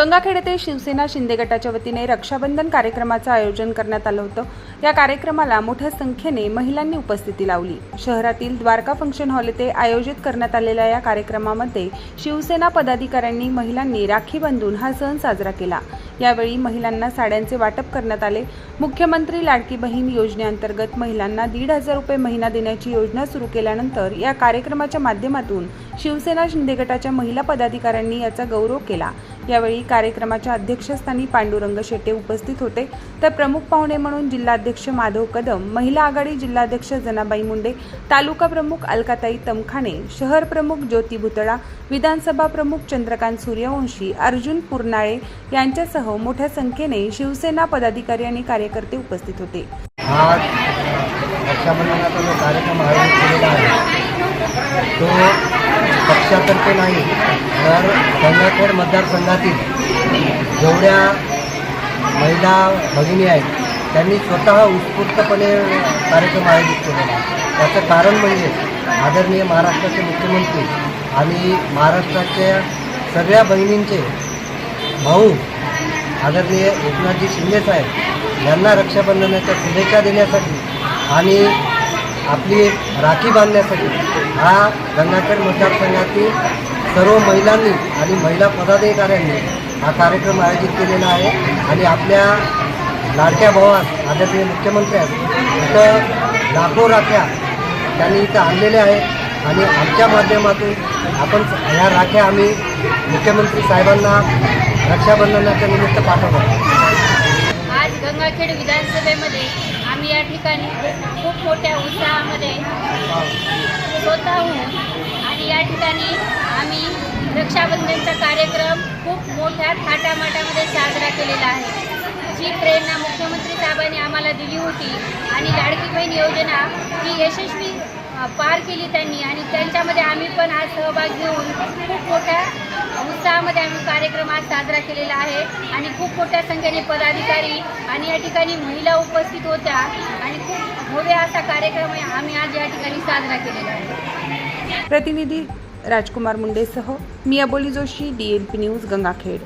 गंगाखेड येथे शिवसेना शिंदे गटाच्या वतीने रक्षाबंधन कार्यक्रमाचं आयोजन करण्यात आलं होतं. या कार्यक्रमाला मोठ्या संख्येने महिलांनी उपस्थिती लावली. शहरातील द्वारका फंक्शन हॉल येथे आयोजित करण्यात आलेल्या या कार्यक्रमामध्ये शिवसेना पदाधिकाऱ्यांनी महिलांनी राखी बांधून हा सण साजरा केला. यावेळी महिलांना साड्यांचे वाटप करण्यात आले. मुख्यमंत्री लाडकी बहीण योजनेअंतर्गत महिलांना दीड हजार रुपये महिना देण्याची योजना सुरू केल्यानंतर या कार्यक्रमाच्या माध्यमातून शिवसेना शिंदे गटाच्या महिला पदाधिकाऱ्यांनी याचा गौरव केला. यावेळी कार्यक्रमाच्या अध्यक्षस्थानी पांडुरंग शेटे उपस्थित होते. तर प्रमुख पाहुणे म्हणून जिल्हाध्यक्ष माधव कदम महिला आघाडी जिल्हाध्यक्ष जनाबाई मुंडे तालुका प्रमुख अलकाताई तमखाने शहर प्रमुख ज्योती भुतळा विधानसभा प्रमुख चंद्रकांत सूर्यवंशी अर्जुन पुरनाळे यांच्यासह मोठ्या संख्येने शिवसेना पदाधिकारी आणि कार्यकर्ते उपस्थित होते. आज रक्षाबंधनाचा जो कार्यक्रम आयोजित केलेला आहे तो पक्षातर्फे नाही तर गंगाखेड मतदारसंघातील जेवढ्या महिला भगिनी आहेत त्यांनी स्वतः उत्स्फूर्तपणे कार्यक्रम आयोजित केलेला आहे. त्याचं कारण म्हणजे आदरणीय महाराष्ट्राचे मुख्यमंत्री आणि महाराष्ट्राच्या सगळ्या बहिणींचे भाऊ आदरणीय एकनाथजी शिंदेसाहेब यांना रक्षाबंधनाच्या शुभेच्छा देण्यासाठी आणि आपली राखी बांधण्यासाठी हा गंगाखेड मतदारसंघातील सर्व महिलांनी आणि महिला पदाधिकाऱ्यांनी हा कार्यक्रम आयोजित केलेला आहे. आणि आपल्या लाडक्या भावात आदरणीय मुख्यमंत्री आहेत. इथं लाखो राख्या त्यांनी इथं आणलेल्या आहेत. आणि आमच्या माध्यमातून आपण ह्या राख्या आम्ही मुख्यमंत्री साहेबांना रक्षाबंधनाच्या निमित्त पाठवतो. आज गंगाखेड विधानसभेमध्ये आम्ही या ठिकाणी खूप मोठ्या उत्साहामध्ये स्वतःहून आणि या ठिकाणी आम्ही रक्षाबंधनचा कार्यक्रम खूप मोठ्या थाटामाटामध्ये साजरा केलेला आहे. जी प्रेरणा मुख्यमंत्री साहेबांनी आम्हाला दिली होती आणि लाडकी बहीण योजना ही यशस्वी पार केली त्यांनी आणि त्यांच्यामध्ये आम्ही पण आज सहभाग घेऊन खूप शहरामध्ये आम्ही कार्यक्रम आज साजरा केलेला आहे आणि खूप मोठ्या संख्येने पदाधिकारी आणि या ठिकाणी महिला उपस्थित होत्या आणि खूप भव्य असा कार्यक्रम आम्ही आज या ठिकाणी साजरा केलेला आहे. प्रतिनिधी राजकुमार मुंडेसह मी अबोली जोशी डीएलपी न्यूज गंगाखेड.